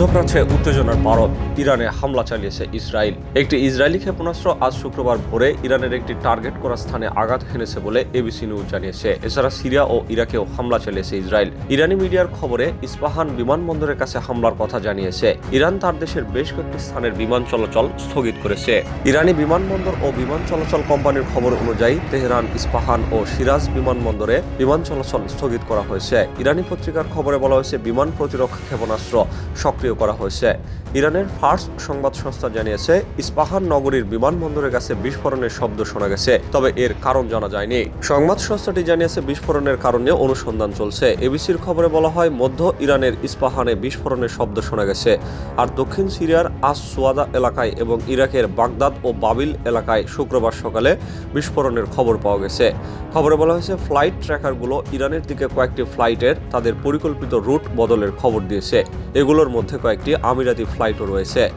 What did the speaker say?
মধ্যপ্রাচ্যে উত্তেজনার পারদ, ইরানে হামলা চালিয়েছে ইসরায়েল। একটি ইসরায়েলি ক্ষেপণাস্ত্র আজ শুক্রবার ভোরে ইরানের একটি টার্গেট করা স্থানে আঘাত হেনেছে বলে এবিসি নিউজ জানিয়েছে। এছাড়া সিরিয়া ও ইরাকেও হামলা চালিয়েছে ইসরায়েল। ইরানি মিডিয়ার খবরে ইস্পাহান বিমানবন্দরের কাছে হামলার কথা জানিয়েছে। ইরান তার দেশের বেশ কয়েকটি স্থানের বিমান চলাচল স্থগিত করেছে। ইরানি বিমানবন্দর ও বিমান চলাচল কোম্পানির খবর অনুযায়ী তেহরান, ইস্পাহান ও সিরাজ বিমানবন্দরে বিমান চলাচল স্থগিত করা হয়েছে। ইরানি পত্রিকার খবরে বলা হয়েছে, বিমান প্রতিরক্ষা ক্ষেপণাস্ত্র সক্রিয় করা হয়েছে। ইরানের ফার্স্ট সংবাদ সংস্থা জানিয়েছে, ইস্পাহান নগরীর বিমানবন্দরের কাছে বিস্ফোরণের শব্দ শোনা গেছে, তবে এর কারণ জানা যায়নি। সংবাদ সংস্থাটি জানিয়েছে, বিস্ফোরণের কারণে অনুসন্ধান চলছে। এবিসির খবরে বলা হয়, মধ্য ইরানের ইস্পাহানে বিস্ফোরণের শব্দ শোনা গেছে, আর দক্ষিণ সিরিয়ার আস সুয়াদা এলাকায় এবং ইরাকের বাগদাদ ও বাবিল এলাকায় শুক্রবার সকালে বিস্ফোরণের খবর পাওয়া গেছে। খবরে বলা হয়েছে, ফ্লাইট ট্র্যাকারগুলো ইরানের দিকে কয়েকটি ফ্লাইটের তাদের পরিকল্পিত রুট বদলের খবর দিয়েছে। এগুলোর মধ্যে কয়েকটি আমিরাতি ফ্লাইটও রয়েছে।